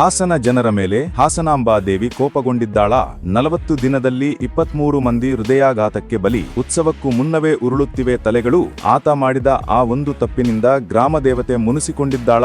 ಹಾಸನ ಜನರ ಮೇಲೆ ಹಾಸನಾಂಬಾ ದೇವಿ ಕೋಪಗೊಂಡಿದ್ದಾಳ. ನಲವತ್ತು ದಿನದಲ್ಲಿ ಇಪ್ಪತ್ಮೂರು ಮಂದಿ ಹೃದಯಾಘಾತಕ್ಕೆ ಬಲಿ. ಉತ್ಸವಕ್ಕೂ ಮುನ್ನವೇ ಉರುಳುತ್ತಿವೆ ತಲೆಗಳು. ಆತ ಮಾಡಿದ ಆ ಒಂದು ತಪ್ಪಿನಿಂದ ಗ್ರಾಮ ದೇವತೆ ಮುನಿಸಿಕೊಂಡಿದ್ದಾಳ.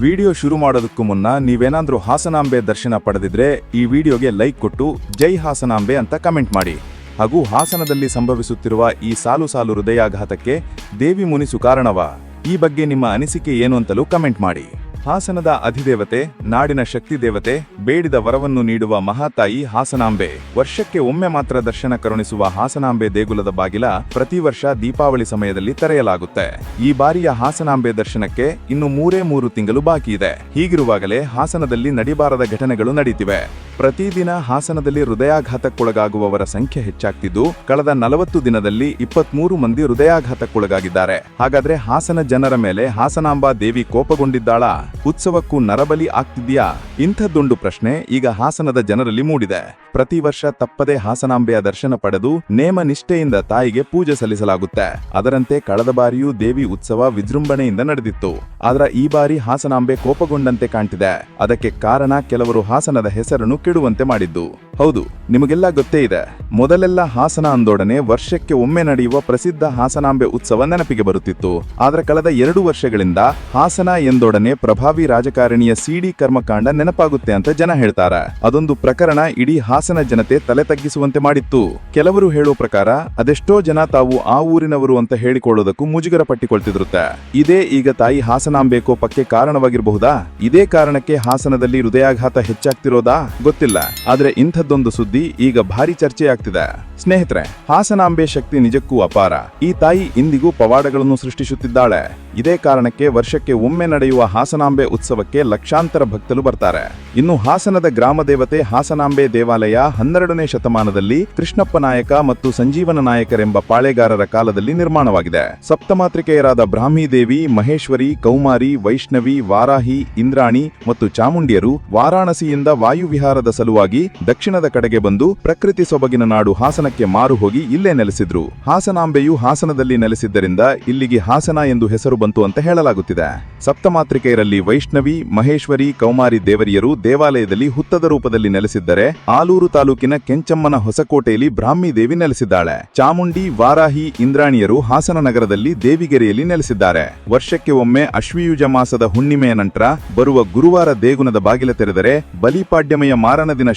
ವಿಡಿಯೋ ಶುರು ಮಾಡೋದಕ್ಕೂ ಮುನ್ನ ನೀವೇನಾದ್ರೂ ಹಾಸನಾಂಬೆ ದರ್ಶನ ಪಡೆದಿದ್ರೆ ಈ ವಿಡಿಯೋಗೆ ಲೈಕ್ ಕೊಟ್ಟು ಜೈ ಹಾಸನಾಂಬೆ ಅಂತ ಕಮೆಂಟ್ ಮಾಡಿ. ಹಾಗೂ ಹಾಸನದಲ್ಲಿ ಸಂಭವಿಸುತ್ತಿರುವ ಈ ಸಾಲು ಸಾಲು ಹೃದಯಾಘಾತಕ್ಕೆ ದೇವಿ ಮುನಿಸು ಕಾರಣವ. ಈ ಬಗ್ಗೆ ನಿಮ್ಮ ಅನಿಸಿಕೆ ಏನು ಅಂತಲೂ ಕಮೆಂಟ್ ಮಾಡಿ. ಹಾಸನದ ಅಧಿದೇವತೆ, ನಾಡಿನ ಶಕ್ತಿ ದೇವತೆ, ಬೇಡಿದ ವರವನ್ನು ನೀಡುವ ಮಹಾತಾಯಿ ಹಾಸನಾಂಬೆ. ವರ್ಷಕ್ಕೆ ಒಮ್ಮೆ ಮಾತ್ರ ದರ್ಶನ ಕರುಣಿಸುವ ಹಾಸನಾಂಬೆ ದೇಗುಲದ ಬಾಗಿಲ ಪ್ರತಿ ವರ್ಷ ದೀಪಾವಳಿ ಸಮಯದಲ್ಲಿ ತೆರೆಯಲಾಗುತ್ತೆ. ಈ ಬಾರಿಯ ಹಾಸನಾಂಬೆ ದರ್ಶನಕ್ಕೆ ಇನ್ನು ಮೂರೇ ಮೂರು ತಿಂಗಳು ಬಾಕಿ ಇದೆ. ಹೀಗಿರುವಾಗಲೇ ಹಾಸನದಲ್ಲಿ ನಡಿಬಾರದ ಘಟನೆಗಳು ನಡೀತಿವೆ. ಪ್ರತಿದಿನ ಹಾಸನದಲ್ಲಿ ಹೃದಯಾಘಾತಕ್ಕೊಳಗಾಗುವವರ ಸಂಖ್ಯೆ ಹೆಚ್ಚಾಗ್ತಿದ್ದು, ಕಳೆದ ನಲವತ್ತು ದಿನದಲ್ಲಿ ಇಪ್ಪತ್ಮೂರು ಮಂದಿ ಹೃದಯಾಘಾತಕ್ಕೊಳಗಾಗಿದ್ದಾರೆ. ಹಾಗಾದ್ರೆ ಹಾಸನ ಜನರ ಮೇಲೆ ಹಾಸನಾಂಬಾ ದೇವಿ ಕೋಪಗೊಂಡಿದ್ದಾಳ? ಉತ್ಸವಕ್ಕೂ ನರಬಲಿ ಆಗ್ತಿದ್ಯಾ? ಇಂಥದ್ದೊಂದು ಪ್ರಶ್ನೆ ಈಗ ಹಾಸನದ ಜನರಲ್ಲಿ ಮೂಡಿದೆ. ಪ್ರತಿ ವರ್ಷ ತಪ್ಪದೆ ಹಾಸನಾಂಬೆಯ ದರ್ಶನ ಪಡೆದು ನೇಮ ನಿಷ್ಠೆಯಿಂದ ತಾಯಿಗೆ ಪೂಜೆ ಸಲ್ಲಿಸಲಾಗುತ್ತೆ. ಅದರಂತೆ ಕಳೆದ ಬಾರಿಯೂ ದೇವಿ ಉತ್ಸವ ವಿಜೃಂಭಣೆಯಿಂದ ನಡೆದಿತ್ತು. ಆದ್ರ ಈ ಬಾರಿ ಹಾಸನಾಂಬೆ ಕೋಪಗೊಂಡಂತೆ ಕಾಣ್ತಿದೆ. ಅದಕ್ಕೆ ಕಾರಣ ಕೆಲವರು ಹಾಸನದ ಹೆಸರನ್ನು ಕೆಡುವಂತೆ ಮಾಡಿದ್ದು. ಹೌದು, ನಿಮಗೆಲ್ಲ ಗೊತ್ತೇ ಇದೆ. ಮೊದಲೆಲ್ಲ ಹಾಸನ ಅಂದೋಡನೆ ವರ್ಷಕ್ಕೆ ಒಮ್ಮೆ ನಡೆಯುವ ಪ್ರಸಿದ್ಧ ಹಾಸನಾಂಬೆ ಉತ್ಸವ ನೆನಪಿಗೆ ಬರುತ್ತಿತ್ತು. ಆದರೆ ಕಳೆದ ಎರಡು ವರ್ಷಗಳಿಂದ ಹಾಸನ ಎಂದೊಡನೆ ಪ್ರಭಾವಿ ರಾಜಕಾರಣಿಯ ಸಿಡಿ ಕರ್ಮಕಾಂಡ ನೆನಪಾಗುತ್ತೆ ಅಂತ ಜನ ಹೇಳ್ತಾರೆ. ಅದೊಂದು ಪ್ರಕರಣ ಇಡೀ ಹಾಸನ ಜನತೆ ತಲೆ ತಗ್ಗಿಸುವಂತೆ ಮಾಡಿತ್ತು. ಕೆಲವರು ಹೇಳೋ ಪ್ರಕಾರ ಅದೆಷ್ಟೋ ಜನ ತಾವು ಆ ಊರಿನವರು ಅಂತ ಹೇಳಿಕೊಳ್ಳೋದಕ್ಕೂ ಮುಜುಗರ ಪಟ್ಟಿಕೊಳ್ತಿದ್ರುತ್ತೆ. ಇದೇ ಈಗ ತಾಯಿ ಹಾಸನಾಂಬೆ ಕೋಪಕ್ಕೆ ಕಾರಣವಾಗಿರಬಹುದಾ? ಇದೇ ಕಾರಣಕ್ಕೆ ಹಾಸನದಲ್ಲಿ ಹೃದಯಾಘಾತ ಹೆಚ್ಚಾಗ್ತಿರೋದಾ? ಗೊತ್ತಿಲ್ಲ. ಆದ್ರೆ ಇಂಥದ್ದೊಂದು ಸುದ್ದಿ ಈಗ ಭಾರಿ ಚರ್ಚೆಯಾಗ್ತಿದೆ. ಸ್ನೇಹಿತರೆ, ಹಾಸನಾಂಬೆ ಶಕ್ತಿ ನಿಜಕ್ಕೂ ಅಪಾರ. ಈ ತಾಯಿ ಇಂದಿಗೂ ಪವಾಡಗಳನ್ನು ಸೃಷ್ಟಿಸುತ್ತಿದ್ದಾಳೆ. ಇದೇ ಕಾರಣಕ್ಕೆ ವರ್ಷಕ್ಕೆ ಒಮ್ಮೆ ನಡೆಯುವ ಹಾಸನಾಂಬೆ ಉತ್ಸವಕ್ಕೆ ಲಕ್ಷಾಂತರ ಭಕ್ತರು ಬರ್ತಾರೆ. ಇನ್ನು ಹಾಸನದ ಗ್ರಾಮ ದೇವತೆ ಹಾಸನಾಂಬೆ ದೇವಾಲಯ ಹನ್ನೆರಡನೇ ಶತಮಾನದಲ್ಲಿ ಕೃಷ್ಣಪ್ಪ ನಾಯಕ ಮತ್ತು ಸಂಜೀವನ ನಾಯಕರೆಂಬ ಪಾಳೆಗಾರರ ಕಾಲದಲ್ಲಿ ನಿರ್ಮಾಣವಾಗಿದೆ. ಸಪ್ತಮಾತ್ರಿಕೆಯರಾದ ಬ್ರಾಹ್ಮಿ ದೇವಿ ಮಹೇಶ್ವರಿ, ಕೌಮಾರಿ, ವೈಷ್ಣವಿ, ವಾರಾಹಿ, ಇಂದ್ರಾಣಿ ಮತ್ತು ಚಾಮುಂಡಿಯರು ವಾರಾಣಸಿಯಿಂದ ವಾಯುವಿಹಾರದ ಸಲುವಾಗಿ ದಕ್ಷಿಣದ ಕಡೆಗೆ ಬಂದು ಪ್ರಕೃತಿ ಸೊಬಗಿನ ನಾಡು ಹಾಸನಕ್ಕೆ ಮಾರು ಹೋಗಿ ಇಲ್ಲೇ ನೆಲೆಸಿದ್ರು. ಹಾಸನಾಂಬೆಯು ಹಾಸನದಲ್ಲಿ ನೆಲೆಸಿದ್ದರಿಂದ ಇಲ್ಲಿಗೆ ಹಾಸನ ಎಂದು ಹೆಸರು ಬಂತು ಅಂತ ಹೇಳಲಾಗುತ್ತಿದೆ. ಸಪ್ತಮಾತ್ರಿಕೆಯರಲ್ಲಿ ವೈಷ್ಣವಿ, ಮಹೇಶ್ವರಿ, ಕೌಮಾರಿ ದೇವರಿಯರು ದೇವಾಲಯದಲ್ಲಿ ಹುತ್ತದ ರೂಪದಲ್ಲಿ ನೆಲೆಸಿದ್ದರೆ ಆಲೂರು ತಾಲೂಕಿನ ಕೆಂಚಮ್ಮನ ಹೊಸಕೋಟೆಯಲ್ಲಿ ಬ್ರಾಹ್ಮಿ ದೇವಿ ನೆಲೆಸಿದ್ದಾಳೆ. ಚಾಮುಂಡಿ, ವಾರಾಹಿ, ಇಂದ್ರಾಣಿಯರು ಹಾಸನ ನಗರದಲ್ಲಿ ದೇವಿಗೆರೆಯಲ್ಲಿ ನೆಲೆಸಿದ್ದಾರೆ. ವರ್ಷಕ್ಕೆ ಒಮ್ಮೆ ಅಶ್ವಿಯುಜ ಮಾಸದ ಹುಣ್ಣಿಮೆಯ ನಂತರ ಬರುವ ಗುರುವಾರ ದೇಗುನದ ಬಾಗಿಲ ತೆರೆದರೆ ಬಲಿಪಾಡ್ಯಮೆಯ ಮಾರನ ದಿನ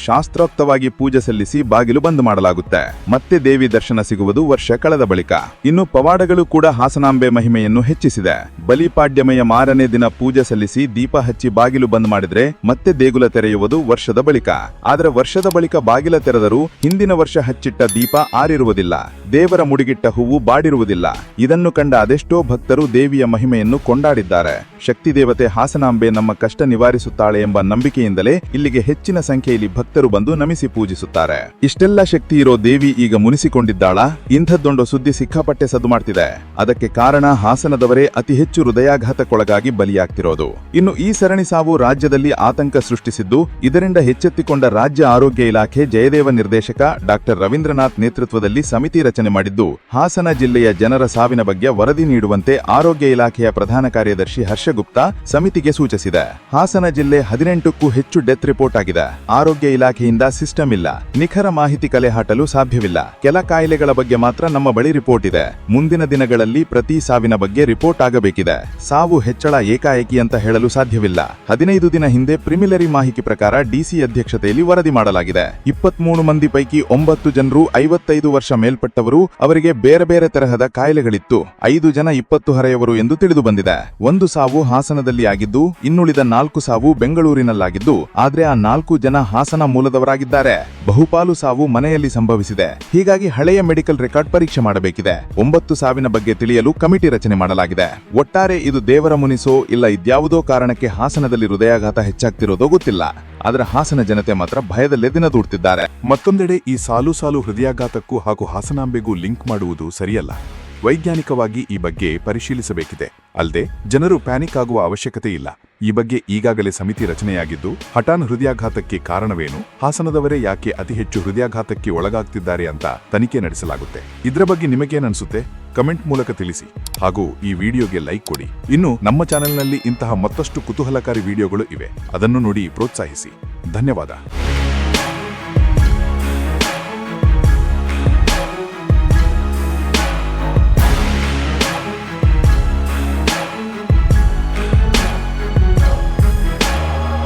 ಶಾಸ್ತ್ರೋಕ್ತವಾಗಿ ಪೂಜೆ ಸಲ್ಲಿಸಿ ಬಾಗಿಲು ಬಂದ್ ಮಾಡಲಾಗುತ್ತೆ. ಮತ್ತೆ ದೇವಿ ದರ್ಶನ ಸಿಗುವುದು ವರ್ಷ ಕಳೆದ ಬಳಿಕ. ಇನ್ನು ಪವಾಡಗಳು ಕೂಡ ಹಾಸನಾಂಬೆ ಮಹಿಮೆಯನ್ನು ಹೆಚ್ಚಿಸಿದೆ. ಬಲಿಪಾಡ್ಯಮಯ ಮಾರನೇ ದಿನ ಪೂಜೆ ಸಲ್ಲಿಸಿ ದೀಪ ಹಚ್ಚಿ ಬಾಗಿಲು ಬಂದ್ ಮಾಡಿದ್ರೆ ಮತ್ತೆ ದೇಗುಲ ತೆರೆಯುವುದು ವರ್ಷದ ಬಳಿಕ. ಆದರೆ ವರ್ಷದ ಬಳಿಕ ಬಾಗಿಲ ತೆರೆದರೂ ಹಿಂದಿನ ವರ್ಷ ಹಚ್ಚಿಟ್ಟ ದೀಪ ಆರಿರುವುದಿಲ್ಲ. ದೇವರ ಮುಡಿಗಿಟ್ಟ ಹೂವು ಬಾಡಿರುವುದಿಲ್ಲ. ಇದನ್ನು ಕಂಡ ಅದೆಷ್ಟೋ ಭಕ್ತರು ದೇವಿಯ ಮಹಿಮೆಯನ್ನು ಕೊಂಡಾಡಿದ್ದಾರೆ. ಶಕ್ತಿ ದೇವತೆ ಹಾಸನಾಂಬೆ ನಮ್ಮ ಕಷ್ಟ ನಿವಾರಿಸುತ್ತಾಳೆ ಎಂಬ ನಂಬಿಕೆಯಿಂದಲೇ ಇಲ್ಲಿಗೆ ಹೆಚ್ಚಿನ ಸಂಖ್ಯೆಯಲ್ಲಿ ಭಕ್ತರು ಬಂದು ನಮಿಸಿ ಪೂಜಿಸುತ್ತಾರೆ. ಇಷ್ಟೆಲ್ಲ ಶಕ್ತಿ ಇರೋ ದೇವಿ ಈಗ ಮುನಿಸಿಕೊಂಡಿದ್ದಾಳ. ಇಂಥದ್ದೊಂದು ಸುದ್ದಿ ಸಿಕ್ಕಾಪಟ್ಟೆ ಸದ್ದು ಮಾಡ್ತಿದೆ. ಅದಕ್ಕೆ ಕಾರಣ ಹಾಸನದವರೇ ಅತಿ ಹೆಚ್ಚು ಹೃದಯಾಘಾತಕ್ಕೊಳಗಾಗಿ ಬಲಿಯಾಗ್ತಿರೋದು. ಇನ್ನು ಈ ಸರಣಿ ಸಾವು ರಾಜ್ಯದಲ್ಲಿ ಆತಂಕ ಸೃಷ್ಟಿಸಿದ್ದು, ಇದರಿಂದ ಎಚ್ಚೆತ್ತಿಕೊಂಡ ರಾಜ್ಯ ಆರೋಗ್ಯ ಇಲಾಖೆ ಜಯದೇವ ನಿರ್ದೇಶಕ ಡಾಕ್ಟರ್ ರವೀಂದ್ರನಾಥ್ ನೇತೃತ್ವದಲ್ಲಿ ಸಮಿತಿ ರಚನೆ ಮಾಡಿದ್ದು, ಹಾಸನ ಜಿಲ್ಲೆಯ ಜನರ ಸಾವಿನ ಬಗ್ಗೆ ವರದಿ ನೀಡುವಂತೆ ಆರೋಗ್ಯ ಇಲಾಖೆಯ ಪ್ರಧಾನ ಕಾರ್ಯದರ್ಶಿ ಹರ್ಷಗುಪ್ತಾ ಸಮಿತಿಗೆ ಸೂಚಿಸಿದೆ. ಹಾಸನ ಜಿಲ್ಲೆ ಹದಿನೆಂಟಕ್ಕೂ ಹೆಚ್ಚು ಡೆತ್ ರಿಪೋರ್ಟ್ ಆಗಿದೆ. ಆರೋಗ್ಯ ಇಲಾಖೆಯಿಂದ ಸಿಸ್ಟಮ್ ಇಲ್ಲ. ನಿಖರ ಮಾಹಿತಿ ಕಲೆ ಹಾಟಲು ಸಾಧ್ಯವಿಲ್ಲ. ಕೆಲ ಕಾಯಿಲೆಗಳ ಬಗ್ಗೆ ಮಾತ್ರ ನಮ್ಮ ಬಳಿ ರಿಪೋರ್ಟ್ ಇದೆ. ಮುಂದಿನ ದಿನಗಳಲ್ಲಿ ಪ್ರತಿ ಸಾವಿನ ಬಗ್ಗೆ ರಿಪೋರ್ಟ್ ಆಗಬೇಕಿದೆ. ಸಾವು ಹೆಚ್ಚಳ ಏಕಾಏಕಿ ಅಂತ ಹೇಳಲು ಸಾಧ್ಯವಿಲ್ಲ. ಹದಿನೈದು ದಿನ ಹಿಂದೆ ಪ್ರಿಮಿಲರಿ ಮಾಹಿತಿ ಪ್ರಕಾರ ಡಿಸಿ ಅಧ್ಯಕ್ಷತೆಯಲ್ಲಿ ವರದಿ ಮಾಡಲಾಗಿದೆ. ಇಪ್ಪತ್ಮೂರು ಮಂದಿ ಪೈಕಿ ಒಂಬತ್ತು ಜನರು ಐವತ್ತೈದು ವರ್ಷ ಮೇಲ್ಪಟ್ಟವರು ಅವರಿಗೆ ಬೇರೆ ಬೇರೆ ತರಹದ ಕಾಯಿಲೆಗಳಿತ್ತು. ಐದು ಜನ ಇಪ್ಪತ್ತು ಹರೆಯವರು ಎಂದು ತಿಳಿದು ಬಂದಿದೆ ಒಂದು ಸಾವು ಹಾಸನದಲ್ಲಿ ಆಗಿದ್ದು, ಇನ್ನುಳಿದ ನಾಲ್ಕು ಸಾವು ಬೆಂಗಳೂರಿನಲ್ಲಾಗಿದ್ದು, ಆದ್ರೆ ಆ ನಾಲ್ಕು ಜನ ಹಾಸನ ಮೂಲದವರಾಗಿದ್ದಾರೆ ಬಹುಪಾಲು ಸಾವು ಮನೆಯಲ್ಲಿ ಸಂಭವಿಸಿದೆ. ಹೀಗಾಗಿ ಹಳೆಯ ಮೆಡಿಕಲ್ ರೆಕಾರ್ಡ್ ಪರೀಕ್ಷೆ ಮಾಡಬೇಕಿದೆ. ಒಂಬತ್ತು ಸಾವಿನ ಬಗ್ಗೆ ತಿಳಿಯಲು ಕಮಿಟಿ ರಚನೆ ಮಾಡಲಾಗಿದೆ. ಒಟ್ಟಾರೆ ಇದು ದೇವರ ಮುನಿಸೋ ಇಲ್ಲ ಇದ್ಯಾವುದೋ ಕಾರಣಕ್ಕೆ ಹಾಸನದಲ್ಲಿ ಹೃದಯಾಘಾತ ಹೆಚ್ಚಾಗ್ತಿರೋದೋ ಗೊತ್ತಿಲ್ಲ. ಆದರೆ ಹಾಸನ ಜನತೆ ಮಾತ್ರ ಭಯದಲ್ಲೇ ದಿನ ದೂಡ್ತಿದ್ದಾರೆ. ಮತ್ತೊಂದೆಡೆ ಈ ಸಾಲು ಸಾಲು ಹೃದಯಾಘಾತಕ್ಕೂ ಹಾಗೂ ಹಾಸನಾಂಬೆಗೂ ಲಿಂಕ್ ಮಾಡುವುದು ಸರಿಯಲ್ಲ. ವೈಜ್ಞಾನಿಕವಾಗಿ ಈ ಬಗ್ಗೆ ಪರಿಶೀಲಿಸಬೇಕಿದೆ. ಅಲ್ಲದೆ, ಜನರು ಪ್ಯಾನಿಕ್ ಆಗುವ ಅವಶ್ಯಕತೆ ಇಲ್ಲ. ಈ ಬಗ್ಗೆ ಈಗಾಗಲೇ ಸಮಿತಿ ರಚನೆಯಾಗಿದ್ದು, ಹಠಾನ್ ಹೃದಯಾಘಾತಕ್ಕೆ ಕಾರಣವೇನು, ಹಾಸನದವರೇ ಯಾಕೆ ಅತಿ ಹೆಚ್ಚು ಹೃದಯಾಘಾತಕ್ಕೆ ಒಳಗಾಗ್ತಿದ್ದಾರೆ ಅಂತ ತನಿಖೆ ನಡೆಸಲಾಗುತ್ತೆ. ಇದರ ಬಗ್ಗೆ ನಿಮಗೇನನ್ಸುತ್ತೆ? ಕಮೆಂಟ್ ಮೂಲಕ ತಿಳಿಸಿ. ಹಾಗೂ ಈ ವಿಡಿಯೋಗೆ ಲೈಕ್ ಕೊಡಿ. ಇನ್ನು, ನಮ್ಮ ಚಾನೆಲ್ನಲ್ಲಿ ಇಂತಹ ಮತ್ತಷ್ಟು ಕುತೂಹಲಕಾರಿ ವಿಡಿಯೋಗಳು ಇವೆ. ಅದನ್ನು ನೋಡಿ ಪ್ರೋತ್ಸಾಹಿಸಿ. ಧನ್ಯವಾದ.